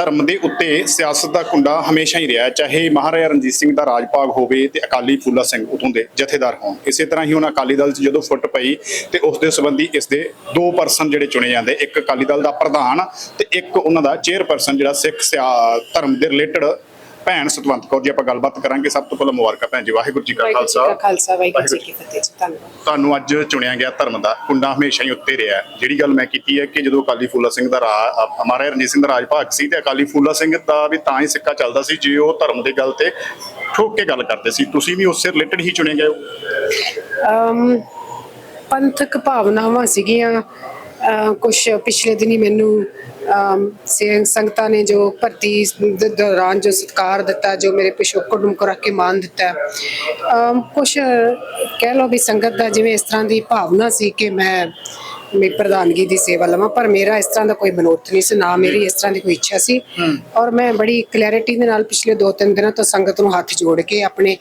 ਧਰਮ ਦੇ ਉੱਤੇ ਸਿਆਸਤ ਦਾ ਕੁੰਡਾ ਹਮੇਸ਼ਾ ਹੀ ਰਿਹਾ ਚਾਹੇ ਮਹਾਰਾਜਾ ਰਣਜੀਤ ਸਿੰਘ ਦਾ ਰਾਜ ਭਾਗ ਹੋਵੇ ਤੇ ਅਕਾਲੀ ਫੂਲਾ ਸਿੰਘ ਉਤੋਂ ਦੇ ਜਥੇਦਾਰ ਹੋਣ। ਇਸੇ ਤਰ੍ਹਾਂ ਹੀ ਹੁਣ ਅਕਾਲੀ ਦਲ 'ਚ ਜਦੋਂ ਫੁੱਟ ਪਈ ਤੇ ਉਸ ਦੇ ਸੰਬੰਧੀ ਇਸ ਦੇ ਦੋ ਪਰਸਨ ਜਿਹੜੇ ਚੁਣੇ ਜਾਂਦੇ। ਇੱਕ ਅਕਾਲੀ ਦਲ ਦਾ ਪ੍ਰਧਾਨ ਤੇ ਇੱਕ ਉਹਨਾਂ ਦਾ ਚੇਅਰਪਰਸਨ ਜਿਹੜਾ ਸਿੱਖ ਸਿਆ- ਧਰਮ ਦੇ ਰਿਲੇਟਡ ਭੈਣ ਸਤਵੰਤ ਕੌਰ ਜੀ ਆਪਾਂ ਗੱਲਬਾਤ ਕਰਾਂਗੇ। ਸਭ ਤੋਂ ਪਹਿਲਾਂ ਮੁਬਾਰਕਾਂ ਭੈਣ ਜੀ ਵਾਹਿਗੁਰੂ ਜੀ ਕਾ ਖਾਲਸਾ। ਕਾ ਖਾਲਸਾ ਵਾਹਿਗੁਰੂ ਜੀ ਕੀ ਫਤਿਹ ਜੀ ਧੰਨਵਾਦ। ਤੁਹਾਨੂੰ ਅੱਜ ਚੁਣਿਆ ਗਿਆ ਧਰਮ ਦਾ ਕੁੰਡਾ ਹਮੇਸ਼ਾ ਹੀ ਉੱਤੇ ਰਿਹਾ। ਜਿਹੜੀ ਗੱਲ ਮੈਂ ਕੀਤੀ ਹੈ ਕਿ ਜਦੋਂ ਅਕਾਲੀ ਫੂਲਾ ਸਿੰਘ ਦਾ ਰਾਜ ਹਮਾਰਾ ਰਣਜੀਤ ਸਿੰਘ ਦਾ ਰਾਜ ਭਾਗ ਸੀ ਤੇ ਅਕਾਲੀ ਫੂਲਾ ਸਿੰਘ ਦਾ ਵੀ ਤਾਂ ਹੀ ਸਿੱਕਾ ਚੱਲਦਾ ਸੀ ਜੇ ਉਹ ਧਰਮ ਦੀ ਗੱਲ ਤੇ ਠੋਕ ਕੇ ਗੱਲ ਕਰਦੇ ਸੀ। ਤੁਸੀਂ ਵੀ ਉਸੇ ਰਿਲੇਟਡ ਹੀ ਚੁਣੇ ਗਏ ਹੋ? ਪੰਥਕ ਭਾਵਨਾਵਾਂ ਸੀਗੀਆਂ। ਕੁਝ ਪਿਛਲੇ ਦਿਨੀ ਮੈਨੂੰ ਅਮ, ਸੰਗਤਾਂ ਨੇ ਜੋ ਭਰਤੀ ਦੇ ਦੌਰਾਨ ਜੋ ਸਤਿਕਾਰ ਦਿੱਤਾ ਜੋ ਮੇਰੇ ਪਿਛੋਕੜ ਨੂੰ ਰੱਖ ਕੇ ਮਾਨ ਦਿੱਤਾ। ਕੁਝ ਕਹਿ ਲਓ ਵੀ ਸੰਗਤ ਦਾ ਜਿਵੇਂ ਇਸ ਤਰ੍ਹਾਂ ਦੀ ਭਾਵਨਾ ਸੀ ਕਿ ਮੈਂ ਮੇਰੀ ਪ੍ਰਧਾਨਗੀ ਦੀ ਸੇਵਾ ਲਵਾਂ ਪਰ ਮੇਰਾ ਇਸ ਤਰ੍ਹਾਂ ਦਾ ਕੋਈ ਮਨੋਰਥ ਨਹੀਂ ਸੀ ਨਾ ਮੇਰੀ ਇਸ ਤਰ੍ਹਾਂ ਦੀ ਕੋਈ ਇੱਛਾ ਸੀ। ਔਰ ਮੈਂ ਬੜੀ ਕਲੈਰਿਟੀ ਦੇ ਨਾਲ ਪਿਛਲੇ 2-3 ਦਿਨਾਂ ਤੋਂ ਸੰਗਤ ਨੂੰ ਹੱਥ ਜੋੜ ਕੇ ਆਪਣੇ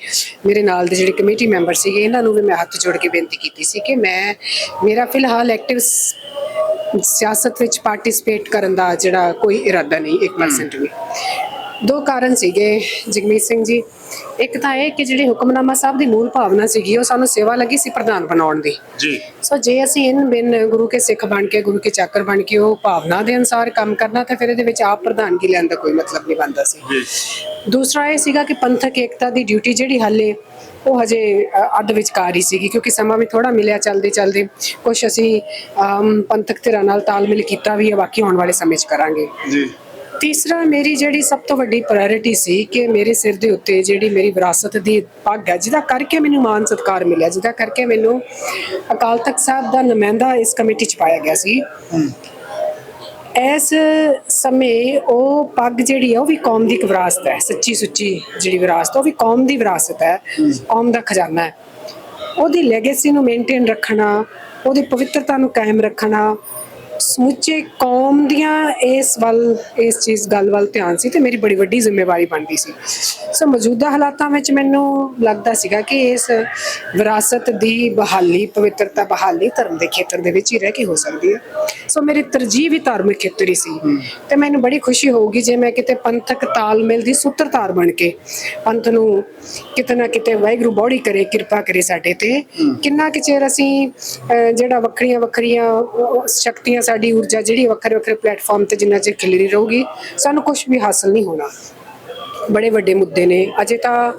ਮੇਰੇ ਨਾਲ ਦੇ ਜਿਹੜੇ ਕਮੇਟੀ ਮੈਂਬਰ ਸੀਗੇ ਇਹਨਾਂ ਨੂੰ ਵੀ ਮੈਂ ਹੱਥ ਜੋੜ ਕੇ ਬੇਨਤੀ ਕੀਤੀ ਸੀ ਕਿ ਮੈਂ ਮੇਰਾ ਫਿਲਹਾਲ ਐਕਟਿਵ ਸਿਆਸਤ ਵਿੱਚ ਪਾਰਟਿਸਿਪੇਟ ਕਰਨ ਦਾ ਜਿਹੜਾ ਕੋਈ ਇਰਾਦਾ ਨਹੀਂ 1% ਵੀ। ਦੋ ਕਾਰਨ ਸੀਗੇ ਜਗਮੀਤ ਸਿੰਘ ਜੀ ਇੱਕ ਤਾਂ ਇਹ ਕਿ ਜਿਹੜੀ ਹੁਕਮਨਾਮਾ ਸਾਹਿਬ ਦੀ ਮੂਲ ਭਾਵਨਾ ਸੀਗੀ ਉਹ ਸਾਨੂੰ ਸੇਵਾ ਲੱਗੀ ਸੀ ਪ੍ਰਧਾਨ ਬਣਾਉਣ ਦੀ। ਜੀ। ਸੋ ਜੇ ਅਸੀਂ ਇਨ ਬਿਨ ਗੁਰੂ ਕੇ ਸਿੱਖ ਬਣ ਕੇ ਗੁਰੂ ਕੇ ਚਾਕਰ ਬਣ ਕੇ ਉਹ ਭਾਵਨਾ ਦੇ ਅਨੁਸਾਰ ਕੰਮ ਕਰਨਾ ਤਾਂ ਫਿਰ ਇਹਦੇ ਵਿੱਚ ਆਪ ਪ੍ਰਧਾਨਗੀ ਲੈਣ ਦਾ ਕੋਈ ਮਤਲਬ ਨਹੀਂ ਬਣਦਾ ਸੀ। ਜੀ। ਦੂਸਰਾ ਇਹ ਸੀਗਾ ਕਿ ਪੰਥਕ ਏਕਤਾ ਦੀ ਡਿਊਟੀ ਜਿਹੜੀ ਹਾਲੇ ਉਹ ਹਜੇ ਅੱਧ ਵਿਚਕਾਰ ਹੀ ਸੀਗੀ ਕਿਉਂਕਿ ਸਮਾਂ ਵੀ ਥੋੜਾ ਮਿਲਿਆ ਚੱਲਦੇ ਚੱਲਦੇ। ਕੁਝ ਅਸੀਂ ਪੰਥਕ ਧਿਰਾਂ ਨਾਲ ਤਾਲਮੇਲ ਕੀਤਾ ਵੀ ਹੈ ਬਾਕੀ ਆਉਣ ਵਾਲੇ ਸਮੇਂ 'ਚ ਕਰਾਂਗੇ। ਜੀ। ਤੀਸਰਾ ਮੇਰੀ ਜਿਹੜੀ ਸਭ ਤੋਂ ਵੱਡੀ ਪ੍ਰਾਇੋਰਟੀ ਸੀ ਕਿ ਮੇਰੇ ਸਿਰ ਦੇ ਉੱਤੇ ਜਿਹੜੀ ਮੇਰੀ ਵਿਰਾਸਤ ਦੀ ਪੱਗ ਹੈ ਜਿਹਦਾ ਕਰਕੇ ਮੈਨੂੰ ਮਾਨ ਸਤਿਕਾਰ ਮਿਲਿਆ ਜਿਹਦਾ ਕਰਕੇ ਮੈਨੂੰ ਅਕਾਲ ਤਖਤ ਸਾਹਿਬ ਦਾ ਨੁਮਾਇੰਦਾ ਇਸ ਕਮੇਟੀ 'ਚ ਪਾਇਆ ਗਿਆ ਸੀ। ਇਸ ਸਮੇਂ ਉਹ ਪੱਗ ਜਿਹੜੀ ਹੈ ਉਹ ਵੀ ਕੌਮ ਦੀ ਇੱਕ ਵਿਰਾਸਤ ਹੈ ਸੱਚੀ ਸੁੱਚੀ ਜਿਹੜੀ ਵਿਰਾਸਤ ਉਹ ਵੀ ਕੌਮ ਦੀ ਵਿਰਾਸਤ ਹੈ ਕੌਮ ਦਾ ਖਜ਼ਾਨਾ ਹੈ। ਉਹਦੀ ਲੈਗੇਸੀ ਨੂੰ ਮੇਨਟੇਨ ਰੱਖਣਾ ਉਹਦੀ ਪਵਿੱਤਰਤਾ ਨੂੰ ਕਾਇਮ ਰੱਖਣਾ ਸਮੁੱਚੇ ਕੌਮ ਦੀਆਂ ਇਸ ਵੱਲ ਇਸ ਚੀਜ਼ ਗੱਲ ਵੱਲ ਧਿਆਨ ਸੀ ਤੇ ਮੇਰੀ ਬੜੀ ਵੱਡੀ ਜ਼ਿੰਮੇਵਾਰੀ ਬਣਦੀ ਸੀ। ਸੋ ਮੌਜੂਦਾ ਹਾਲਾਤਾਂ ਵਿੱਚ ਮੈਨੂੰ ਲੱਗਦਾ ਸੀਗਾ ਕਿ ਇਸ ਵਿਰਾਸਤ ਦੀ ਬਹਾਲੀ ਪਵਿੱਤਰਤਾ ਬਹਾਲੀ ਧਰਮ ਦੇ ਖੇਤਰ ਦੇ ਵਿੱਚ ਹੀ ਰਹਿ ਕੇ ਹੋ ਸਕਦੀ ਹੈ। ਸੋ ਮੇਰੀ ਤਰਜੀਹ ਵੀ ਧਾਰਮਿਕ ਖੇਤਰ ਹੀ ਸੀ। ਤੇ ਮੈਨੂੰ ਬੜੀ ਖੁਸ਼ੀ ਹੋਊਗੀ ਜੇ ਮੈਂ ਕਿਤੇ ਪੰਥਕ ਤਾਲਮੇਲ ਦੀ ਸੂਤਰਧਾਰ ਬਣ ਕੇ ਪੰਥ ਨੂੰ ਕਿਤੇ ਨਾ ਕਿਤੇ ਵਾਹਿਗੁਰੂ ਬੋੜੀ ਕਰੇ ਕਿਰਪਾ ਕਰੇ ਸਾਡੇ ਤੇ। ਕਿੰਨਾ ਕੁ ਚਿਰ ਅਸੀਂ ਜਿਹੜਾ ਵੱਖਰੀਆਂ ਵੱਖਰੀਆਂ ਸ਼ਕਤੀਆਂ ਸਾਡੀ ਊਰਜਾ ਜਿਹੜੀ ਵੱਖਰੇ ਵੱਖਰੇ ਪਲੇਟਫਾਰਮ ਤੇ ਜਿੰਨਾ ਚਿਰ ਖਿਲਰੀ ਰਹੂਗੀ ਸਾਨੂੰ ਕੁਝ ਵੀ ਹਾਸਲ ਨਹੀਂ ਹੋਣਾ। ਬੜੇ ਵੱਡੇ ਮੁੱਦੇ ਨੇ। ਅਜੇ ਤਾਂ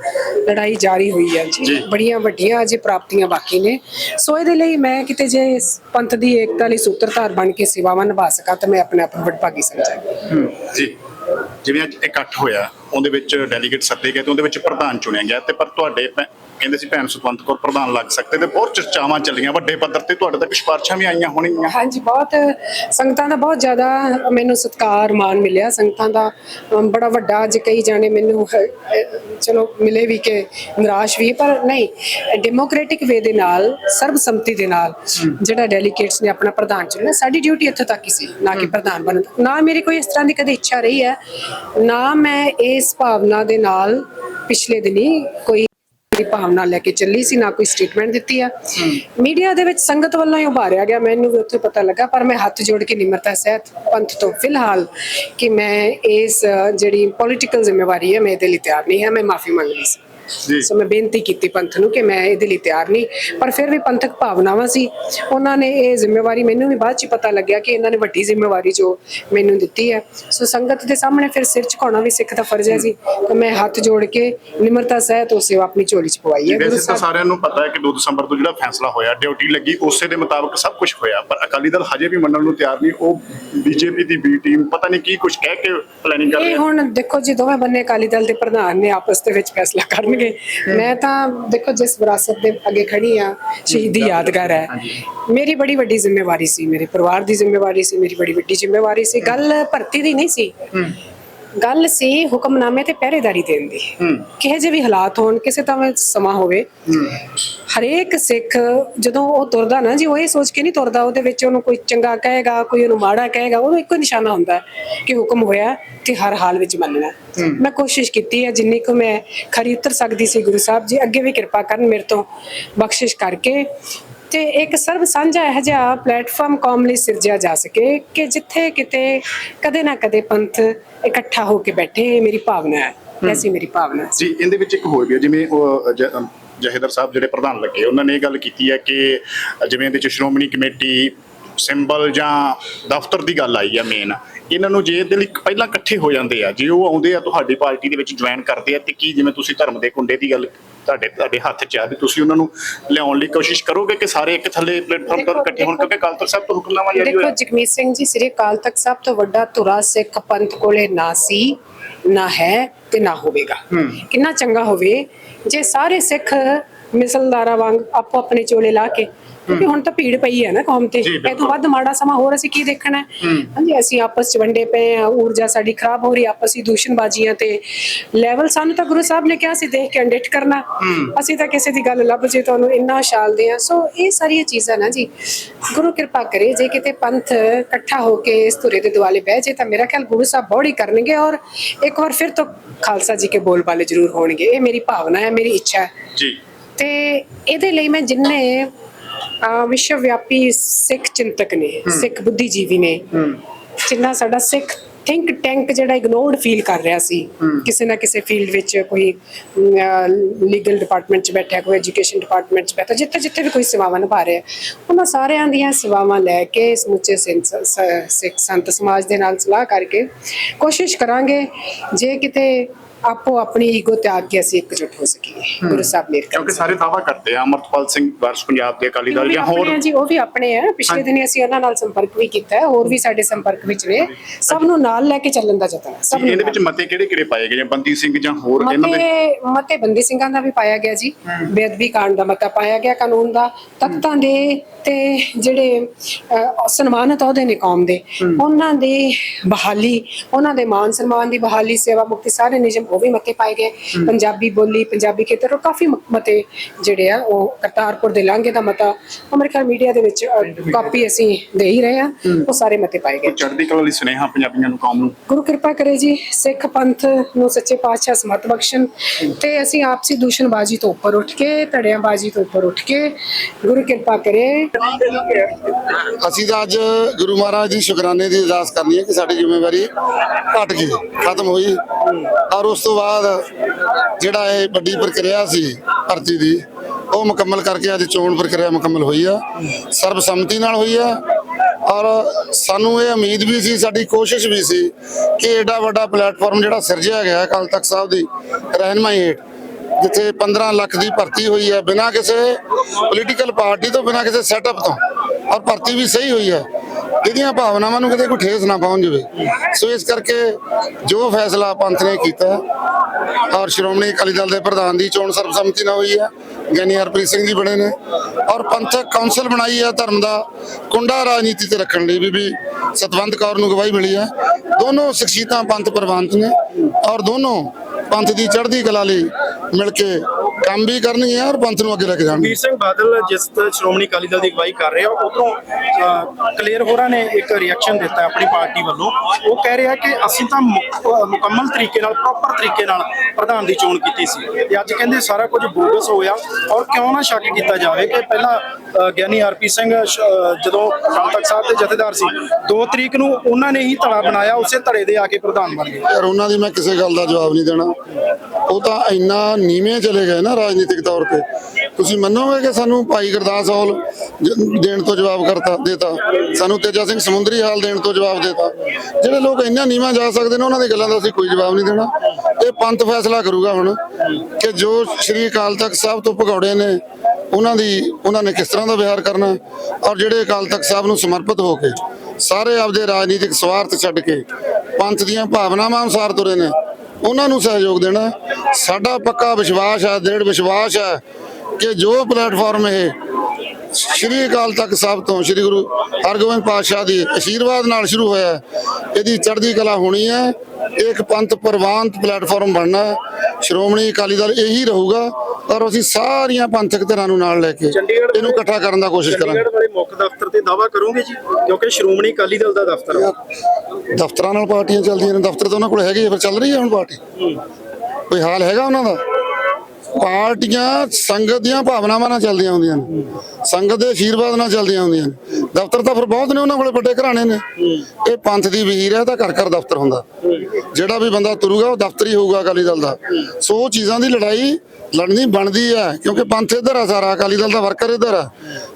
ਲੜਾਈ ਜਾਰੀ ਹੋਈ ਹੈ ਜੀ। ਬੜੀਆਂ ਵੱਡੀਆਂ ਅਜੇ ਪ੍ਰਾਪਤੀਆਂ ਬਾਕੀ ਨੇ। ਸੋ ਇਹਦੇ ਲਈ ਮੈਂ ਕਿਤੇ ਜੇ ਪੰਥ ਦੀ ਏਕਤਾ ਲਈ ਸੂਤਰਧਾਰ ਬਣ ਕੇ ਸੇਵਾਵਾਂ ਨਿਭਾ ਸਕਾਂ ਤਾਂ ਮੈਂ ਆਪਣੇ ਆਪ ਨੂੰ ਵਡਭਾਗੀ ਸਮਝਾਂਗੀ। ਜੀ। ਜਿਵੇਂ ਅੱਜ ਇਕੱਠ ਹੋਇਆ ਉਹਦੇ ਵਿੱਚ ਡੈਲੀਗੇਟ ਸੱਦੇ ਗਏ ਤੇ ਉਹਦੇ ਵਿੱਚ ਪ੍ਰਧਾਨ ਚੁਣਿਆ ਗਿਆ ਤੇ ਪਰ ਤੁਹਾਡੇ ਕਹਿੰਦੇ ਸੀ ਭੈਣ ਸੁਤਵੰਤ ਕੌਰ ਪ੍ਰਧਾਨ ਲੱਗ ਸਕਦੇ ਤੇ ਬਹੁਤ ਚਰਚਾਵਾਂ ਚੱਲੀਆਂ ਵੱਡੇ ਪੱਧਰ ਤੇ ਤੁਹਾਡੇ ਤੱਕ ਸਿਫਾਰਸ਼ਾਂ ਵੀ ਆਈਆਂ ਹੋਣਗੀਆਂ। ਹਾਂਜੀ ਬਹੁਤ ਸੰਗਤਾਂ ਦਾ ਬਹੁਤ ਜ਼ਿਆਦਾ ਮੈਨੂੰ ਸਤਿਕਾਰ ਮਾਣ ਮਿਲਿਆ ਸੰਗਤਾਂ ਦਾ। ਬੜਾ ਵੱਡਾ ਅੱਜ ਕਈ ਜਾਣੇ ਮੈਨੂੰ ਚਲੋ ਮਿਲੇ ਵੀ ਕਿ ਨਿਰਾਸ਼ ਵੀ ਪਰ ਨਹੀਂ ਡੈਮੋਕ੍ਰੈਟਿਕ ਵੇ ਦੇ ਨਾਲ ਸਰਬਸੰਮਤੀ ਦੇ ਨਾਲ ਜਿਹੜਾ ਡੈਲੀਗੇਟਸ ਨੇ ਆਪਣਾ ਪ੍ਰਧਾਨ ਚੁਣਿਆ ਸਾਡੀ ਡਿਊਟੀ ਇੱਥੇ ਤੱਕ ਹੀ ਸੀ ਨਾ ਕਿ ਪ੍ਰਧਾਨ ਬਣਨ। ਨਾ ਮੇਰੀ ਕੋਈ ਇਸ ਤਰ੍ਹਾਂ ਦੀ ਕਦੇ ਇੱਛਾ ਰਹੀ ਹੈ ਨਾ ਮੈਂ ਇਸ ਭਾਵਨਾ ਦੇ ਨਾਲ ਪਿਛਲੇ ਦਿਨੀ ਕੋਈ ਦੀ ਭਾਵਨਾ ਲੈ ਕੇ ਚੱਲੀ ਸੀ ਨਾ ਕੋਈ ਸਟੇਟਮੈਂਟ ਦਿੱਤੀ ਆ। ਮੀਡੀਆ ਦੇ ਵਿੱਚ ਸੰਗਤ ਵੱਲੋਂ ਹੀ ਉਭਾਰਿਆ ਗਿਆ। ਮੈਨੂੰ ਵੀ ਉੱਥੇ ਪਤਾ ਲੱਗਾ ਪਰ ਮੈਂ ਹੱਥ ਜੋੜ ਕੇ ਨਿਮਰਤਾ ਸਹਿਤ ਪੰਥ ਤੋਂ ਫਿਲਹਾਲ ਕਿ ਮੈਂ ਇਸ ਅ, ਜਿਹੜੀ ਪੋਲਿਟੀਕਲ ਜ਼ਿੰਮੇਵਾਰੀ ਹੈ ਮੈਂ ਇਹਦੇ ਲਈ ਤਿਆਰ ਨਹੀਂ ਹਾਂ ਮੈਂ ਮਾਫੀ ਮੰਗਦੀ ਸੀ। ਸੋ ਮੈਂ ਬੇਨਤੀ ਕੀਤੀ ਪੰਥ ਨੂੰ ਕਿ ਮੈਂ ਇਹਦੇ ਲਈ ਤਿਆਰ ਨਹੀਂ ਪਰ ਫਿਰ ਵੀ ਪੰਥਕ ਭਾਵਨਾਵਾਂ ਸੀ। ਉਹਨਾਂ ਨੇ ਇਹ ਜ਼ਿੰਮੇਵਾਰੀ ਮੈਨੂੰ ਵੀ ਬਾਅਦ ਚ ਪਤਾ ਲੱਗਿਆ ਕਿ ਇਹਨਾਂ ਨੇ ਵੱਡੀ ਜ਼ਿੰਮੇਵਾਰੀ ਜੋ ਮੈਨੂੰ ਦਿੱਤੀ ਹੈ। ਸੋ ਸੰਗਤ ਦੇ ਸਾਹਮਣੇ ਫਿਰ ਸਿਰ ਝੁਕਾਉਣਾ ਵੀ ਸਿੱਖ ਦਾ ਫਰਜ਼ ਹੈ ਜੀ। ਤਾਂ ਮੈਂ ਹੱਥ ਜੋੜ ਕੇ ਨਿਮਰਤਾ ਸਹਿਤ ਉਹ ਸੇਵਾ ਆਪਣੀ ਝੋਲੀ ਚ ਪਵਾਈ ਹੈ। ਗੁਰੂ ਸਾਹਿਬ ਸਾਰਿਆਂ ਨੂੰ ਪਤਾ ਹੈ ਕਿ 2 ਦਸੰਬਰ ਤੋਂ ਜਿਹੜਾ ਫੈਸਲਾ ਹੋਇਆ ਡਿਊਟੀ ਲੱਗੀ ਉਸੇ ਦੇ ਮੁਤਾਬਕ ਸਭ ਕੁਝ ਹੋਇਆ ਪਰ ਅਕਾਲੀ ਦਲ ਹਜੇ ਵੀ ਮੰਨਣ ਨੂੰ ਤਿਆਰ ਨਹੀਂ। ਉਹ ਬੀਜੇਪੀ ਦੀ ਬੀ ਟੀਮ ਪਤਾ ਨਹੀਂ ਕੀ ਕੁਝ ਕਹਿ ਕੇ ਪਲੈਨਿੰਗ ਕਰ ਰਹੀ ਇਹ ਹੈ ਹੁਣ ਦੇਖੋ ਜੀ ਦੋਵੇਂ ਬੰਨੇ ਅਕਾਲੀ ਦਲ ਦੇ ਪ੍ਰਧਾਨ ਨੇ ਆਪਸ ਦੇ ਵਿੱਚ ਫੈਸਲਾ ਕਰਨਗੇ ਮੈਂ ਤਾਂ ਦੇਖੋ ਜਿਸ ਵਿਰਾਸਤ ਦੇ ਅੱਗੇ ਖੜੀ ਆ ਸ਼ਹੀਦੀ ਯਾਦਗਾਰ ਹੈ। ਮੇਰੀ ਬੜੀ ਵੱਡੀ ਜ਼ਿੰਮੇਵਾਰੀ ਸੀ ਮੇਰੇ ਪਰਿਵਾਰ ਦੀ ਜ਼ਿੰਮੇਵਾਰੀ ਸੀ ਮੇਰੀ ਬੜੀ ਵੱਡੀ ਜ਼ਿੰਮੇਵਾਰੀ ਸੀ। ਗੱਲ ਭਰਤੀ ਦੀ ਨਹੀਂ ਸੀ। ਗੱਲ ਸੀ ਹੁਕਮਨਾਮੇ ਤੇ ਪਹਿਰੇਦਾਰੀ ਦੇਣ ਦੀ। ਕਿਹੇ ਜਿਹੇ ਵੀ ਹਾਲਾਤ ਹੋਣ ਕਿਸੇ ਤਰ੍ਹਾਂ ਸਮਾਂ ਹੋਵੇ। ਹਰੇਕ ਸਿੱਖ ਜਦੋਂ ਉਹ ਤੁਰਦਾ ਨਾ ਜੀ ਉਹ ਇਹ ਸੋਚ ਕੇ ਨਹੀਂ ਤੁਰਦਾ ਉਹਦੇ ਵਿੱਚ ਉਹਨੂੰ ਕੋਈ ਚੰਗਾ ਕਹੇਗਾ ਕੋਈ ਉਹਨੂੰ ਮਾੜਾ ਕਹੇਗਾ ਉਹਨੂੰ ਇੱਕੋ ਨਿਸ਼ਾਨਾ ਹੁੰਦਾ ਕਿ ਹੁਕਮ ਹੋਇਆ ਤੇ ਹਰ ਹਾਲ ਵਿੱਚ ਮੰਨਣਾ। ਮੈਂ ਕੋਸ਼ਿਸ਼ ਕੀਤੀ ਹੈ ਜਿੰਨੀ ਕੁ ਮੈਂ ਖਰੀ ਉਤਰ ਸਕਦੀ ਸੀ ਗੁਰੂ ਸਾਹਿਬ ਜੀ ਅੱਗੇ ਵੀ ਕਿਰਪਾ ਕਰਨ ਮੇਰੇ ਤੋਂ ਬਖਸ਼ਿਸ਼ ਕਰਕੇ। ਤੇ ਇੱਕ ਸਰਬ ਸਾਂਝਾ ਇਹੋ ਜਿਹਾ ਪਲੇਟਫਾਰਮ ਕੌਮ ਲਈ ਸਿਰਜਿਆ ਜਾ ਸਕੇ ਕਿ ਜਿੱਥੇ ਕਿਤੇ ਕਦੇ ਨਾ ਕਦੇ ਪੰਥ ਇਕੱਠਾ ਹੋ ਕੇ ਬੈਠੇ ਇਹ ਮੇਰੀ ਭਾਵਨਾ ਹੈ ਐਸੀ ਮੇਰੀ ਭਾਵਨਾ ਹੈ। ਜੀ ਇਹਦੇ ਵਿੱਚ ਇੱਕ ਹੋਰ ਵੀ ਹੈ ਜਿਵੇਂ ਉਹ ਜਹੇਦਾਰ ਸਾਹਿਬ ਜਿਹੜੇ ਪ੍ਰਧਾਨ ਲੱਗੇ ਉਹਨਾਂ ਨੇ ਇਹ ਗੱਲ ਕੀਤੀ ਹੈ ਕਿ ਜਿਵੇਂ ਇਹਦੇ ਚ ਸ਼੍ਰੋਮਣੀ ਕਮੇਟੀ ਸਿੰਬਲ ਜਾਂ ਦਫ਼ਤਰ ਦੀ ਗੱਲ ਆਈ ਆ ਮੇਨ ਇਹਨਾਂ ਨੂੰ ਜੇ ਇਹਦੇ ਲਈ ਪਹਿਲਾਂ ਇਕੱਠੇ ਹੋ ਜਾਂਦੇ ਆ ਜੇ ਉਹ ਆਉਂਦੇ ਆ ਤੁਹਾਡੀ ਪਾਰਟੀ ਦੇ ਵਿੱਚ ਜੁਆਇਨ ਕਰਦੇ ਆ ਤੇ ਕੀ ਜਿਵੇਂ ਤੁਸੀਂ ਧਰਮ ਦੇ ਕੁੰਡੇ ਦੀ ਗੱਲ ਤੁਹਾਡੇ ਤੁਹਾਡੇ ਹੱਥ 'ਚ ਆ ਵੀ ਤੁਸੀਂ ਉਹਨਾਂ ਨੂੰ ਲਿਆਉਣ ਲਈ ਕੋਸ਼ਿਸ਼ ਕਰੋਗੇ ਕਿ ਸਾਰੇ ਇੱਕ ਥੱਲੇ ਪਲੇਟਫਾਰਮ ਤੇ ਦੇਖੋ- ਇਕੱਠੇ ਹੋਣ ਕਿਉਂਕਿ ਕਾਲ ਤਖਤ ਸਾਹਿਬ ਤੋਂ ਹੁਕਮਨਾਮਾ ਜਾਰੀ ਦੇਖੋ ਹੋਇਆ। ਜਗਮੀਤ ਸਿੰਘ ਜੀ ਸ੍ਰੀ ਅਕਾਲ ਤਖਤ ਸਾਹਿਬ ਤੋਂ ਵੱਡਾ ਧੁਰਾ ਸਿੱਖ ਪੰਥ ਕੋਲੇ ਨਾ ਸੀ ਨਾ ਹੈ ਤੇ ਨਾ ਹੋਵੇਗਾ। ਕਿੰਨਾ ਚੰਗਾ ਹੋਵੇ ਜੇ ਸਾਰੇ ਸਿੱਖ ਮਿਸਲਦਾਰਾਂ ਵਾਂਗ ਆਪੋ ਆਪਣੇ ਚੋਲੇ ਲਾ ਕੇ ਕਿਉਂਕਿ ਹੁਣ ਤਾਂ ਭੀੜ ਪਈ ਹੈ ਨਾ ਕੌਮ ਤੇ। ਇਹ ਤੋਂ ਵੱਧ ਮਾੜਾ ਸਮਾਂ ਹੋਰ ਅਸੀਂ ਕੀ ਦੇਖਣਾ ਹੈ? ਹਾਂਜੀ ਅਸੀਂ ਆਪਸ ਚ ਵੰਡੇ ਪਏ ਆ ਊਰਜਾ ਸਾਡੀ ਖਰਾਬ ਹੋ ਰਹੀ ਆਪਸੀ ਦੂਸ਼ਣਬਾਜ਼ੀਆਂ ਤੇ ਲੈਵਲ ਸਾਨੂੰ ਤਾਂ ਗੁਰੂ ਸਾਹਿਬ ਨੇ ਕਿਹਾ ਸੀ ਦੇਖ ਕੇ ਅੰਡਿਟ ਕਰਨਾ। ਅਸੀਂ ਤਾਂ ਕਿਸੇ ਦੀ ਗੱਲ ਲੱਭ ਜੇ ਤੁਹਾਨੂੰ ਇੰਨਾ ਛਾਲਦੇ ਆ ਸੋ ਇਹ ਸਾਰੀਆਂ ਚੀਜ਼ਾਂ ਨਾ ਜੀ ਗੁਰੂ ਕਿਰਪਾ ਕਰੇ ਜੇ ਕਿਤੇ ਪੰਥ ਇਕੱਠਾ ਹੋ ਕੇ ਇਸ ਧੁਰੇ ਦੇ ਦੁਆਲੇ ਬਹਿ ਜੇ ਤਾਂ ਮੇਰਾ ਖਿਆਲ ਗੁਰੂ ਸਾਹਿਬ ਬੋੜੀ ਕਰਨਗੇ ਔਰ ਇੱਕ ਵਾਰ ਫਿਰ ਤੋਂ ਖਾਲਸਾ ਜੀ ਕੇ ਬੋਲ ਬਾਲੇ ਜ਼ਰੂਰ ਹੋਣਗੇ। ਇਹ ਮੇਰੀ ਭਾਵਨਾ ਹੈ ਮੇਰੀ ਇੱਛਾ ਹੈ। ਜੀ। ਤੇ ਇਹਦੇ ਲਈ ਮੈਂ ਜਿੰਨੇ ਵਿਸ਼ਵ ਵਿਆਪੀ ਸਿੱਖ ਚਿੰਤਕ ਨੇ ਸਿੱਖ ਬੁੱਧੀਜੀਵੀ ਨੇ। ਜਿੰਨਾ ਸਾਡਾ ਸਿੱਖ ਥਿੰਕ ਟੈਂਕ ਜਿਹੜਾ ਇਗਨੋਰਡ ਫੀਲ ਕਰ ਰਿਹਾ ਸੀ ਕਿਸੇ ਨਾ ਕਿਸੇ ਫੀਲਡ ਵਿੱਚ ਕੋਈ ਲੀਗਲ ਡਿਪਾਰਟਮੈਂਟ 'ਚ ਬੈਠਾ ਕੋਈ ਐਜੂਕੇਸ਼ਨ ਡਿਪਾਰਟਮੈਂਟ 'ਚ ਬੈਠਾ ਜਿੱਥੇ ਜਿੱਥੇ ਵੀ ਕੋਈ ਸੇਵਾਵਾਂ ਨਿਭਾ ਰਿਹਾ ਉਹਨਾਂ ਸਾਰਿਆਂ ਦੀਆਂ ਸੇਵਾਵਾਂ ਲੈ ਕੇ ਸਮੁੱਚੇ ਸਿੱਖ ਸੰਤ ਸਮਾਜ ਦੇ ਨਾਲ ਸਲਾਹ ਕਰਕੇ ਕੋਸ਼ਿਸ਼ ਕਰਾਂਗੇ ਜੇ ਕਿਤੇ ਆਪੋ ਆਪਣੀ ਈਗੋ ਤਿਆਗ ਕੇ ਅਸੀਂ ਇਕਜੁੱਟ ਹੋ ਸਕੀਏ ਗੁਰੂ ਸਾਹਿਬ ਮੇਰ ਕਿਉਂਕਿ ਸਾਰੇ ਦਾਵਾ ਕਰਦੇ ਆ ਅਮਰਤਪਾਲ ਸਿੰਘ ਵਾਰਸ ਪੰਜਾਬ ਦੇ ਅਕਾਲੀ ਦਲ ਜਾਂ ਹੋਰ ਜੀ ਉਹ ਵੀ ਆਪਣੇ ਆ। ਪਿਛਲੇ ਦਿਨੀ ਅਸੀਂ ਉਹਨਾਂ ਨਾਲ ਸੰਪਰਕ ਵੀ ਕੀਤਾ ਹੋਰ ਵੀ ਸਾਡੇ ਸੰਪਰਕ ਵਿੱਚ ਨੇ। ਸਭ ਨੂੰ ਨਾਲ ਲੈ ਕੇ ਚੱਲਣ ਦਾ ਯਤਨ ਹੈ ਸਭ ਇਹਦੇ ਵਿੱਚ ਮਤੇ ਕਿਹੜੇ ਕਿਹੜੇ ਪਾਏ ਗਏ ਜਾਂ ਬੰਦੀ ਸਿੰਘ ਜਾਂ ਹੋਰ ਇਹਨਾਂ ਦੇ ਮਤੇ ਬੰਦੀ ਸਿੰਘਾਂ ਦਾ ਵੀ ਪਾਇਆ ਗਿਆ ਜੀ। ਬੇਅਦਬੀ ਕਾਂਡ ਦਾ ਮਤਾ ਪਾਇਆ ਗਿਆ ਕਾਨੂੰਨ ਦਾ। ਤਖਤਾਂ ਦੇ ਤੇ ਜਿਹੜੇ ਸਨਮਾਨਿਤ ਅਹੁਦੇ ਨੇ ਕੌਮ ਦੇ। ਉਹਨਾਂ ਦੀ ਬਹਾਲੀ ਉਹਨਾਂ ਦੇ ਮਾਨ ਸਨਮਾਨ ਦੀ ਬਹਾਲੀ ਸੇਵਾ ਮੁਕਤੀ ਸਾਰੇ ਨਿਯਮ ਉਹ ਵੀ ਮਤੇ ਪਾਏ ਗਏ। ਪੰਜਾਬੀ ਬੋਲੀ ਪੰਜਾਬੀ ਖੇਤਰ ਉਹ ਕਾਫੀ ਮਤੇ ਜਿਹੜੇ ਆ ਉਹ ਕਰਤਾਰਪੁਰ ਦੇ ਲਾਂਘੇ ਦਾ ਮਤਾ ਅਮਰੀਕਾ ਮੀਡੀਆ ਦੇ ਵਿੱਚ ਕਾਪੀ ਅਸੀਂ ਦੇ ਹੀ ਰਹੇ ਆ। ਉਹ ਸਾਰੇ ਮਤੇ ਪਾਏ ਗਏ। ਚੜ੍ਹਦੀ ਕਲਾ ਲਈ ਸੁਨੇਹਾ ਪੰਜਾਬੀਆਂ ਨੂੰ ਕੌਮ ਨੂੰ? ਗੁਰੂ ਕਿਰਪਾ ਕਰੇ ਜੀ ਸਿੱਖ ਪੰਥ ਨੂੰ ਸੱਚੇ ਪਾਤਸ਼ਾਹ ਸਮਤ ਬਖਸ਼ਣ ਤੇ ਅਸੀਂ ਆਪਸੀ ਦੂਸ਼ਣਬਾਜ਼ੀ ਤੋਂ ਉੱਪਰ ਉੱਠ ਕੇ ਧੜਿਆਬਾਜ਼ੀ ਤੋਂ ਉੱਪਰ ਉੱਠ ਕੇ ਗੁਰੂ ਕਿਰਪਾ ਕਰੇ। ਅਸੀਂ ਤਾਂ ਅੱਜ ਗੁਰੂ ਮਹਾਰਾਜ ਦੀ ਸ਼ੁਕਰਾਨੇ ਦੀ ਅਰਦਾਸ ਕਰਨੀ ਹੈ ਕਿ ਸਾਡੀ ਜ਼ਿੰਮੇਵਾਰੀ ਘਟ ਗਈ ਖਤਮ ਹੋਈ। ਔਰ ਉਸ ਉਸ ਤੋਂ ਬਾਅਦ ਜਿਹੜਾ ਇਹ ਵੱਡੀ ਪ੍ਰਕਿਰਿਆ ਸੀ ਭਰਤੀ ਦੀ, ਉਹ ਮੁਕੰਮਲ ਕਰਕੇ ਅੱਜ ਚੋਣ ਪ੍ਰਕਿਰਿਆ ਮੁਕੰਮਲ ਹੋਈ ਆ। ਸਰਬਸੰਮਤੀ ਨਾਲ ਹੋਈ ਆ ਔਰ ਸਾਨੂੰ ਇਹ ਉਮੀਦ ਵੀ ਸੀ, ਸਾਡੀ ਕੋਸ਼ਿਸ਼ ਵੀ ਸੀ ਕਿ ਐਡਾ ਵੱਡਾ ਪਲੇਟਫਾਰਮ ਜਿਹੜਾ ਸਿਰਜਿਆ ਗਿਆ ਅਕਾਲ ਤਖਤ ਸਾਹਿਬ ਦੀ ਰਹਿਨਮਾਈ ਹੇਠ, ਜਿੱਥੇ 15 ਲੱਖ ਦੀ ਭਰਤੀ ਹੋਈ ਹੈ ਬਿਨਾਂ ਕਿਸੇ ਪੋਲੀਟੀਕਲ ਪਾਰਟੀ ਤੋਂ, ਬਿਨਾਂ ਕਿਸੇ ਸੈਟਅਪ ਤੋਂ ਔਰ ਭਰਤੀ ਵੀ ਸਹੀ ਹੋਈ ਹੈ। ਇਹਦੀਆਂ ਭਾਵਨਾਵਾਂ ਨੂੰ ਕਿਤੇ ਕੋਈ ਠੇਸ ਨਾ ਪਹੁੰਚ ਜਾਵੇ ਸੋ ਇਸ ਕਰਕੇ ਜੋ ਫੈਸਲਾ ਪੰਥ ਨੇ ਕੀਤਾ, ਔਰ ਸ਼੍ਰੋਮਣੀ ਅਕਾਲੀ ਦਲ ਦੇ ਪ੍ਰਧਾਨ ਦੀ ਚੋਣ ਸਰਬਸੰਮਤੀ ਨਾਲ ਹੋਈ ਹੈ, ਗਿਆਨੀ ਹਰਪ੍ਰੀਤ ਸਿੰਘ ਜੀ ਬਣੇ ਨੇ, ਔਰ ਪੰਥਕ ਕੌਂਸਲ ਬਣਾਈ ਹੈ ਧਰਮ ਦਾ ਕੁੰਡਾ ਰਾਜਨੀਤੀ ਤੇ ਰੱਖਣ ਲਈ ਬੀਬੀ ਸਤਵੰਤ ਕੌਰ ਨੂੰ ਗਵਾਹੀ ਮਿਲੀ ਹੈ। ਦੋਨੋਂ ਸ਼ਖਸੀਅਤਾਂ ਪੰਥ ਪ੍ਰਵਾਨਤ ਨੇ, ਔਰ ਦੋਨੋਂ ਪੰਥ ਦੀ ਚੜ੍ਹਦੀ ਕਲਾ ਲਈ ਮਿਲ ਕੇ ਕੰਮ ਵੀ ਕਰਨਗੀਆਂ ਔਰ ਪੰਥ ਨੂੰ ਅੱਗੇ ਲੈ ਕੇ ਜਾਣਗੀਆਂ ਵੀਰ ਸਿੰਘ ਬਾਦਲ ਜਿਸ ਤਰ੍ਹਾਂ ਸ਼੍ਰੋਮਣੀ ਅਕਾਲੀ ਦਲ ਦੀ ਅਗਵਾਈ ਕਰ ਰਿਹਾ ਉਧਰੋਂ ਕਲੀਅਰ ਹੋਰਾਂ ਨੇ ਇੱਕ ਰਿਐਕਸ਼ਨ ਦਿੱਤਾ ਆਪਣੀ ਪਾਰਟੀ ਵੱਲੋਂ। ਉਹ ਕਹਿ ਰਿਹਾ ਕਿ ਅਸੀਂ ਤਾਂ ਮੁਕੰਮਲ ਤਰੀਕੇ ਨਾਲ ਪ੍ਰੋਪਰ ਤਰੀਕੇ ਨਾਲ ਪ੍ਰਧਾਨ ਦੀ ਚੋਣ ਕੀਤੀ ਸੀ। ਤੇ ਅੱਜ ਕਹਿੰਦੇ ਸਾਰਾ ਕੁਝ ਬੋਗਸ ਹੋਇਆ ਔਰ ਕਿਉਂ ਨਾ ਸ਼ੱਕ ਕੀਤਾ ਜਾਵੇ ਕਿ ਪਹਿਲਾਂ ਗਿਆਨੀ ਹਰਪ੍ਰੀਤ ਸਿੰਘ ਜਦੋਂ ਅਕਾਲ ਤਖਤ ਸਾਹਿਬ ਦੇ ਜਥੇਦਾਰ ਸੀ 2 ਤਰੀਕ ਨੂੰ ਉਹਨਾਂ ਨੇ ਹੀ ਧੜਾ ਬਣਾਇਆ ਉਸੇ ਧੜੇ ਦੇ ਆ ਕੇ ਪ੍ਰਧਾਨ ਬਣ ਗਏ। ਯਾਰ ਉਹਨਾਂ ਦੀ ਮੈਂ ਕਿਸੇ ਗੱਲ ਦਾ ਜਵਾਬ ਨਹੀਂ ਦੇਣਾ। ਉਹ ਤਾਂ ਇੰਨਾ ਨੀਵੇਂ ਚਲੇ ਗਏ ਨਾ ਰਾਜਨੀਤਿਕ ਤੌਰ ਤੇ। ਤੁਸੀਂ ਮੰਨੋਗੇ ਕਿ ਸਾਨੂੰ ਭਾਈ ਗੁਰਦਾਸ ਹੌਲ ਦੇਣ ਤੋਂ ਜਵਾਬ ਕਰਤਾ, ਦੇਤਾ? ਸਾਨੂੰ ਤੇਜਾ ਸਿੰਘ ਸਮੁੰਦਰੀ ਹਾਲ ਦੇਣ ਤੋਂ ਜਵਾਬ ਦੇਤਾ। ਜਿਹੜੇ ਲੋਕ ਇੰਨਾ ਨੀਵਾਂ ਜਾ ਸਕਦੇ ਨੇ, ਉਹਨਾਂ ਦੀ ਗੱਲਾਂ ਦਾ ਅਸੀਂ ਕੋਈ ਜਵਾਬ ਨਹੀਂ ਦੇਣਾ। ਇਹ ਪੰਥ ਫੈਸਲਾ ਕਰੂਗਾ ਹੁਣ ਕਿ ਜੋ ਸ਼੍ਰੀ ਅਕਾਲ ਤਖਤ ਸਾਹਿਬ ਤੋਂ ਭਗੌੜੇ ਨੇ, ਉਹਨਾਂ ਦੀ, ਉਹਨਾਂ ਨੇ ਕਿਸ ਤਰ੍ਹਾਂ ਦਾ ਵਿਹਾਰ ਕਰਨਾ ਔਰ ਜਿਹੜੇ ਅਕਾਲ ਤਖਤ ਸਾਹਿਬ ਨੂੰ ਸਮਰਪਿਤ ਹੋ ਕੇ ਸਾਰੇ ਆਪਦੇ ਰਾਜਨੀਤਿਕ ਸਵਾਰਥ ਛੱਡ ਕੇ ਪੰਥ ਦੀਆਂ ਭਾਵਨਾਵਾਂ ਅਨੁਸਾਰ ਤੁਰੇ ਨੇ ਉਹਨਾਂ ਨੂੰ ਸਹਿਯੋਗ ਦੇਣਾ। ਸਾਡਾ ਪੱਕਾ ਵਿਸ਼ਵਾਸ ਹੈ ਦ੍ਰਿੜ ਵਿਸ਼ਵਾਸ ਹੈ। ਕਿ ਜੋ ਪਲੇਟਫਾਰਮ ਇਹ ਸ਼੍ਰੀ ਅਕਾਲ ਤਖਤ ਸਾਹਿਬ ਤੋਂ ਸ਼੍ਰੀ ਗੁਰੂ ਹਰਗੋਬਿੰਦ ਪਾਤਸ਼ਾਹ ਦੀ ਅਸ਼ੀਰਵਾਦ ਨਾਲ ਸ਼ੁਰੂ ਹੋਇਆ ਇਹਦੀ ਚੜ੍ਹਦੀ ਕਲਾ ਹੋਣੀ ਹੈ ਇੱਕ ਪੰਥ ਪ੍ਰਵਾਨਤ ਪਲੇਟਫਾਰਮ ਬਣਨਾ ਹੈ। ਸ਼੍ਰੋਮਣੀ ਅਕਾਲੀ ਦਲ ਇਹੀ ਰਹੂਗਾ ਔਰ ਅਸੀਂ ਸਾਰੀਆਂ ਪੰਥਕ ਧਿਰਾਂ ਨੂੰ ਨਾਲ ਲੈ ਕੇ ਇਹਨੂੰ ਇਕੱਠਾ ਕਰਨ ਦਾ ਕੋਸ਼ਿਸ਼ ਕਰਾਂਗੇ। ਚੰਡੀਗੜ੍ਹ ਵਾਲੇ ਮੁੱਖ ਦਫ਼ਤਰ ਤੇ ਦਾਵਾ ਕਰੋਗੇ ਜੀ? ਕਿਉਂਕਿ ਸ਼੍ਰੋਮਣੀ ਅਕਾਲੀ ਦਲ ਦਾ ਦਫ਼ਤਰ ਹੈ ਦਫ਼ਤਰਾਂ ਨਾਲ ਪਾਰਟੀਆਂ ਚੱਲਦੀਆਂ ਨੇ ਦਫ਼ਤਰ ਤਾਂ ਉਹਨਾਂ ਕੋਲ ਹੈਗੇ ਫਿਰ ਚੱਲ ਰਹੀ ਹੈ ਹੁਣ ਪਾਰਟੀ? ਕੋਈ ਹਾਲ ਹੈਗਾ ਉਹਨਾਂ ਦਾ? ਪਾਰਟੀਆਂ ਸੰਗਤ ਦੀਆਂ ਭਾਵਨਾਵਾਂ ਨਾਲ ਚੱਲਦੀਆਂ ਹੁੰਦੀਆਂ ਨੇ। ਸੰਗਤ ਦੇ ਆਸ਼ੀਰਵਾਦ ਨਾਲ ਚੱਲਦੀਆਂ ਹੁੰਦੀਆਂ ਨੇ। ਦਫ਼ਤਰ ਤਾਂ ਫਿਰ ਬਹੁਤ ਨੇ, ਉਹਨਾਂ ਕੋਲੇ ਵੱਡੇ ਘਰਾਣੇ ਨੇ। ਇਹ ਪੰਥ ਦੀ ਵਹੀਰ ਹੈ, ਤਾਂ ਘਰ ਘਰ ਦਫ਼ਤਰ ਹੁੰਦਾ। ਜਿਹੜਾ ਵੀ ਬੰਦਾ ਤੁਰੂਗਾ, ਉਹ ਦਫ਼ਤਰ ਹੀ ਹੋਊਗਾ ਅਕਾਲੀ ਦਲ ਦਾ। ਸੋ ਉਹ ਚੀਜ਼ਾਂ ਦੀ ਲੜਾਈ ਲੜਨੀ ਬਣਦੀ ਹੈ, ਕਿਉਂਕਿ ਪੰਥ ਇੱਧਰ ਆ ਸਾਰਾ, ਅਕਾਲੀ ਦਲ ਦਾ ਵਰਕਰ ਇੱਧਰ ਆ।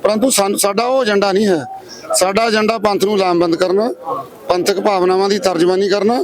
ਪਰੰਤੂ ਸਾਡਾ ਉਹ ਏਜੰਡਾ ਨਹੀਂ ਹੈ। ਸਾਡਾ ਏਜੰਡਾ ਪੰਥ ਨੂੰ ਲਾਮਬੰਦ ਕਰਨਾ ਪੰਥਕ ਭਾਵਨਾਵਾਂ ਦੀ ਤਰਜਮਾਨੀ ਕਰਨਾ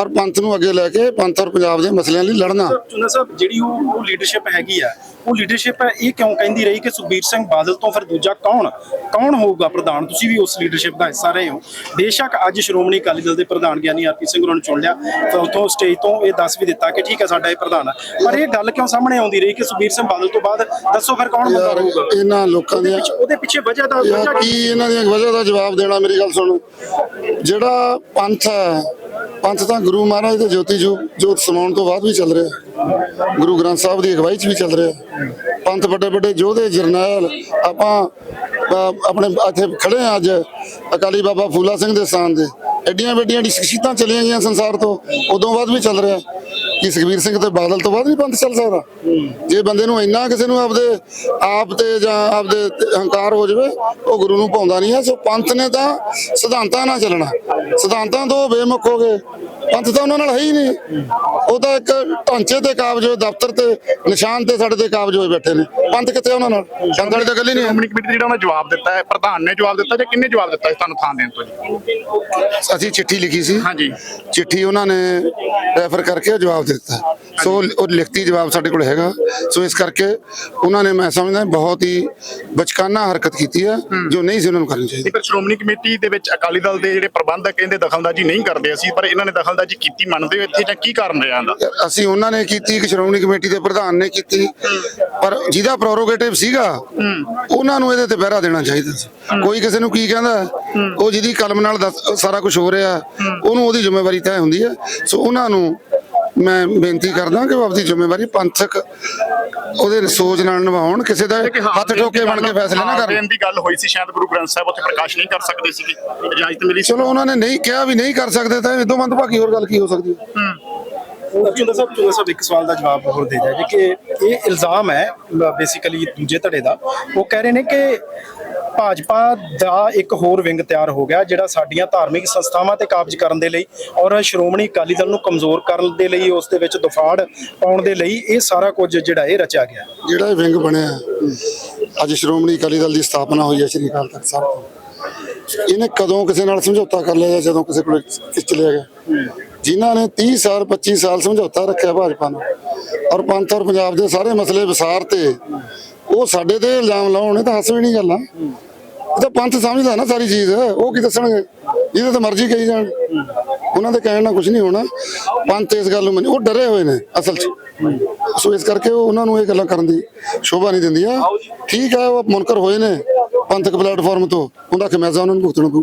ਔਰ ਪੰਥ ਨੂੰ ਅੱਗੇ ਲੈ ਕੇ ਪੰਥ ਔਰ ਪੰਜਾਬ ਦੇ ਮਸਲਿਆਂ ਲਈ ਲੜਨਾ। ਚੁਨਾ ਸਾਹਿਬ ਜਿਹੜੀ ਉਹ ਲੀਡਰਸ਼ਿਪ ਹੈਗੀ ਆ ਉਹ ਲੀਡਰਸ਼ਿਪ ਇਹ ਕਿਉਂ ਕਹਿੰਦੀ ਰਹੀ ਕਿ ਸੁਖਬੀਰ ਸਿੰਘ ਬਾਦਲ ਤੋਂ ਫਿਰ ਦੂਜਾ ਕੌਣ? ਕੌਣ ਹੋਊਗਾ ਪ੍ਰਧਾਨ? ਤੁਸੀਂ ਵੀ ਉਸ ਲੀਡਰਸ਼ਿਪ ਦਾ ਹਿੱਸਾ ਰਹੇ ਹੋ। ਬੇਸ਼ੱਕ ਅੱਜ ਸ਼੍ਰੋਮਣੀ ਅਕਾਲੀ ਦਲ ਦੇ ਪ੍ਰਧਾਨ ਗਿਆਨੀ ਆਰਪੀ ਸਿੰਘ ਹੋਰਾਂ ਨੂੰ ਚੁਣ ਲਿਆ ਤਾਂ ਉਤੋਂ ਸਟੇਜ ਤੋਂ ਇਹ ਦੱਸ ਵੀ ਦਿੱਤਾ ਕਿ ਠੀਕ ਹੈ ਸਾਡਾ ਇਹ ਪ੍ਰਧਾਨ ਹੈ ਪਰ ਇਹ ਗੱਲ ਕਿਉਂ ਸਾਹਮਣੇ ਆਉਂਦੀ ਰਹੀ ਕਿ ਸੁਖਬੀਰ ਸਿੰਘ ਬਾਦਲ ਤੋਂ ਬਾਅਦ ਦੱਸੋ ਫਿਰ ਕੌਣ ਬੰਦਾ ਰਹੂਗਾ ਇਹਨਾਂ ਲੋਕਾਂ ਪਿੱਛੇ ਉਹਦੇ ਪਿੱਛੇ ਵਜ੍ਹਾ ਦਾ ਵਜ੍ਹਾ ਕੀ ਇਹਨਾਂ ਦੀਆਂ ਵਜ੍ਹਾ ਦਾ ਜਵਾਬ ਦੇਣਾ ਮੇਰੀ ਗੱਲ ਸੁਣ। ਜਿਹੜਾ ਪੰਥ ਹੈ, ਪੰਥ ਤਾਂ ਗੁਰੂ ਮਹਾਰਾਜ ਦੇ ਜੋਤੀ ਜੋਤ ਸਮਾਉਣ ਤੋਂ ਬਾਅਦ ਵੀ ਚੱਲ ਰਿਹਾ। ਗੁਰੂ ਗ੍ਰੰਥ ਸਾਹਿਬ ਦੀ ਅਗਵਾਈ 'ਚ ਵੀ ਚੱਲ ਰਿਹਾ। ਪੰਥ ਵੱਡੇ ਵੱਡੇ ਯੋਧੇ, ਜਰਨੈਲ, ਆਪਾਂ ਆਪਣੇ ਇੱਥੇ ਖੜੇ ਆ ਅੱਜ ਅਕਾਲੀ ਬਾਬਾ ਫੂਲਾ ਸਿੰਘ ਦੇ ਸਥਾਨ ਦੇ ਐਡੀਆਂ ਵੱਡੀਆਂ ਸ਼ਖਸੀਅਤਾਂ ਚਲੀਆਂ ਗਈਆਂ ਸੰਸਾਰ ਤੋਂ। ਉਦੋਂ ਬਾਅਦ ਵੀ ਚੱਲ ਰਿਹਾ। ਕਿ ਸੁਖਬੀਰ ਸਿੰਘ ਤੇ ਬਾਦਲ ਤੋਂ ਬਾਅਦ ਵੀ ਪੰਥ ਚੱਲ ਸਕਦਾ? ਜੇ ਬੰਦੇ ਨੂੰ ਇੰਨਾ ਕਿਸੇ ਨੂੰ ਆਪਦੇ ਆਪ ਤੇ ਜਾਂ ਆਪਦੇ ਹੰਕਾਰ ਹੋ ਜਾਵੇ, ਉਹ ਗੁਰੂ ਨੂੰ ਪਾਉਂਦਾ ਨਹੀਂ ਹੈ। ਸੋ ਪੰਥ ਨੇ ਤਾਂ ਸਿਧਾਂਤਾਂ ਨਾਲ ਚੱਲਣਾ। ਸਿਧਾਂਤਾਂ ਤੋਂ ਬੇਮੁਖ ਹੋ ਗਏ ਪੰਥ ਤਾਂ ਉਹਨਾਂ ਨਾਲ ਹੈ ਹੀ ਨਹੀਂ। ਉਹ ਤਾਂ ਇੱਕ ਢਾਂਚੇ ਤੇ ਕਾਬਜ ਹੋਏ ਦਫ਼ਤਰ ਤੇ ਨਿਸ਼ਾਨ ਤੇ ਸਾਡੇ ਤੇ ਕਾਬਜ ਹੋਏ ਬੈਠੇ ਨੇ। ਪੰਥ ਕਿੱਥੇ ਉਹਨਾਂ ਨਾਲ? ਪੰਥ ਵਾਲੀ ਤਾਂ ਗੱਲ ਹੀ ਨਹੀਂ ਸ਼੍ਰੋਮਣੀ ਕਮੇਟੀ ਦਾ ਜਿਹੜਾ ਉਹਨਾਂ ਜਵਾਬ ਦਿੱਤਾ ਹੈ ਪ੍ਰਧਾਨ ਨੇ ਜਵਾਬ ਦਿੱਤਾ ਜਾਂ ਕਿੰਨੇ ਜਵਾਬ ਦਿੱਤਾ ਤੁਹਾਨੂੰ ਥਾਂ ਦੇਣ ਤੋਂ ਜੀ? ਅਸੀਂ ਚਿੱਠੀ ਲਿਖੀ ਸੀ। ਹਾਂਜੀ। ਚਿੱਠੀ ਉਹਨਾਂ ਨੇ ਰੈਫਰ ਕਰਕੇ ਜਵਾਬ ਦਿੱਤਾ। ਸੋ ਉਹ ਲਿਖਤੀ ਜਵਾਬ ਸਾਡੇ ਕੋਲ ਹੈਗਾ। ਸੋ ਇਸ ਕਰਕੇ ਉਹਨਾਂ ਨੇ ਮੈਂ ਸਮਝਦਾ ਬਹੁਤ ਹੀ ਬਚਕਾਨਾ ਹਰਕਤ ਕੀਤੀ ਹੈ ਜੋ ਨਹੀਂ ਸੀ ਉਹਨਾਂ ਨੂੰ ਕਰਨੀ ਚਾਹੀਦੀ। ਫਿਰ ਸ਼੍ਰੋਮਣੀ ਕਮੇਟੀ ਦੇ ਵਿੱਚ ਅਕਾਲੀ ਦਲ ਦੇ ਜਿਹੜੇ ਪ੍ਰਬੰਧਕ ਕਹਿੰਦੇ ਦਖਲਅੰਦਾਜ਼ੀ ਨਹੀਂ ਕਰਦੇ ਅਸੀਂ ਪਰ ਇਹਨਾਂ ਨੇ ਦਖਲਅੰਦਾਜ਼ੀ ਕੀਤੀ ਮੰਨਦੇ ਹੋ ਇੱਥੇ ਜਾਂ ਕੀ ਕਾਰਨ ਰਿਹਾ ਇਹਦਾ? ਅਸੀਂ ਉਹਨਾਂ ਨੇ ਕੀਤੀ ਕਿ ਸ਼੍ਰੋਮਣੀ ਕਮੇਟੀ ਦੇ ਪ੍ਰਧਾਨ ਨੇ ਕੀਤੀ, ਪਰ ਜਿਹਦਾ ਪ੍ਰੋਰੋਗੇਟਿਵ ਸੀਗਾ, ਉਹਨਾਂ ਨੂੰ ਇਹਦੇ ਤੇ ਪਹਿਰਾ ਦੇਣਾ ਚਾਹੀਦਾ ਸੀ। ਕੋਈ ਕਿਸੇ ਨੂੰ ਕੀ ਕਹਿੰਦਾ, ਉਹ ਜਿਹਦੀ ਕਲਮ ਨਾਲ ਸਾਰਾ ਕੁਝ ਹੋ ਰਿਹਾ, ਉਹਨੂੰ ਉਹਦੀ ਜ਼ਿੰਮੇਵਾਰੀ ਤੈਅ ਹੁੰਦੀ ਹੈ। ਸੋ ਉਹਨਾਂ ਨੂੰ ਮੈਂ ਬੇਨਤੀ ਕਰਦਾ ਕਿ ਉਹ ਆਪਦੀ ਜ਼ਿੰਮੇਵਾਰੀ ਪੰਥਕ ਉਹਦੇ ਸੋਚ ਨਾਲ ਨਿਭਾਉਣ ਕਿਸੇ ਦਾ ਹੱਥ ਠੋਕੇ ਬਣ ਕੇ ਫੈਸਲੇ ਨਾ ਕਰਨ। ਦੀ ਗੱਲ ਹੋਈ ਸੀ ਸ਼ਾਇਦ ਗੁਰੂ ਗ੍ਰੰਥ ਸਾਹਿਬ ਉੱਥੇ ਪ੍ਰਕਾਸ਼ ਨਹੀਂ ਕਰ ਸਕਦੇ ਸੀਗੇ। ਇਜਾਜ਼ਤ ਮਿਲੀ ਸੀ ਚਲੋ ਉਹਨਾਂ ਨੇ ਨਹੀਂ ਕਿਹਾ ਵੀ ਨਹੀਂ ਕਰ ਸਕਦੇ ਤਾਂ ਇਦੋਂ ਮੰਦਭਾਗੀ ਹੋਰ ਗੱਲ ਕੀ ਹੋ ਸਕਦੀ ਹੈ? ਚੁੰਦਾ ਸਾਹਿਬ ਚੁੰਦਾ ਸਾਹਿਬ ਇੱਕ ਸਵਾਲ ਦਾ ਜਵਾਬ ਹੋਰ ਦੇ ਦਿਆ ਜੀ ਕਿ ਇਹ ਇਲਜ਼ਾਮ ਹੈ ਬੇਸਿਕਲੀ ਦੂਜੇ ਧੜੇ ਦਾ ਉਹ ਕਹਿ ਰਹੇ ਨੇ ਕਿ ਭਾਜਪਾ ਦਾ ਇੱਕ ਹੋਰ ਵਿੰਗ ਤਿਆਰ ਹੋ ਗਿਆ, ਜਿਹੜਾ ਸਾਡੀਆਂ ਧਾਰਮਿਕ ਸੰਸਥਾਵਾਂ ਤੇ ਕਾਬਜ ਕਰਨ ਦੇ ਲਈ ਔਰ ਸ਼੍ਰੋਮਣੀ ਅਕਾਲੀ ਦਲ ਨੂੰ ਕਮਜ਼ੋਰ ਕਰਨ ਦੇ ਲਈ, ਉਸ ਦੇ ਵਿੱਚ ਦਫਾੜ ਪਾਉਣ ਦੇ ਲਈ ਇਹ ਸਾਰਾ ਕੁਝ ਜਿਹੜਾ ਇਹ ਰਚਿਆ ਗਿਆ। ਜਿਹੜਾ ਇਹ ਵਿੰਗ ਬਣਿਆ, ਅੱਜ ਸ਼੍ਰੋਮਣੀ ਅਕਾਲੀ ਦਲ ਦੀ ਸਥਾਪਨਾ ਹੋਈ ਹੈ ਸ਼੍ਰੀ ਅਕਾਲ ਤਖਤ ਸਾਹਿਬ ਤੋਂ ਇਹਨੇ ਕਦੋਂ ਕਿਸੇ ਨਾਲ ਸਮਝੌਤਾ ਕਰ ਲਿਆ ਜਦੋਂ ਕਿਸੇ ਕੋਲ ਕਿਸ ਚਲਿਆ ਗਿਆ? ਜਿਨ੍ਹਾਂ ਨੇ 30 ਸਾਲ 25 ਸਾਲ ਸਮਝੌਤਾ ਰੱਖਿਆ ਭਾਜਪਾ ਨਾਲ ਔਰ ਪੰਥ ਔਰ ਪੰਜਾਬ ਦੇ ਸਾਰੇ ਮਸਲੇ ਵਿਸਾਰ ਤੇ ਉਹ ਸਾਡੇ ਤੇ ਇਲਜ਼ਾਮ ਲਾਉਣ ਤਾਂ ਹੱਸ ਵੀ ਨਹੀਂ ਗੱਲਾਂ। ਇਹ ਤਾਂ ਪੰਥ ਸਮਝਦਾ ਨਾ ਸਾਰੀ ਚੀਜ਼। ਉਹ ਕੀ ਦੱਸਣਗੇ? ਜਿਹਦੇ ਤਾਂ ਮਰਜ਼ੀ ਕਹੀ ਜਾਣ। ਉਹਨਾਂ ਦੇ ਕਹਿਣ ਨਾਲ ਕੁਝ ਨਹੀਂ ਹੋਣਾ। ਪੰਥ ਇਸ ਗੱਲ ਨੂੰ ਮੰਨ- ਉਹ ਡਰੇ ਹੋਏ ਨੇ ਅਸਲ 'ਚ। ਸੋ ਇਸ ਕਰਕੇ ਉਹ ਉਹਨਾਂ ਨੂੰ ਇਹ ਗੱਲਾਂ ਕਰਨ ਦੀ ਸ਼ੋਭਾ ਨਹੀਂ ਦਿੰਦੀਆਂ। ਠੀਕ ਹੈ ਉਹ ਮੁਨਕਰ ਹੋਏ ਨੇ ਪੰਥਕ ਪਲੇਟਫਾਰਮ ਤੋਂ। ਉਹਦਾ ਖਮਿਆਜ਼ਾ ਉਹਨਾਂ ਨੂੰ ਭੁਗਤਣਾ ਪਊ।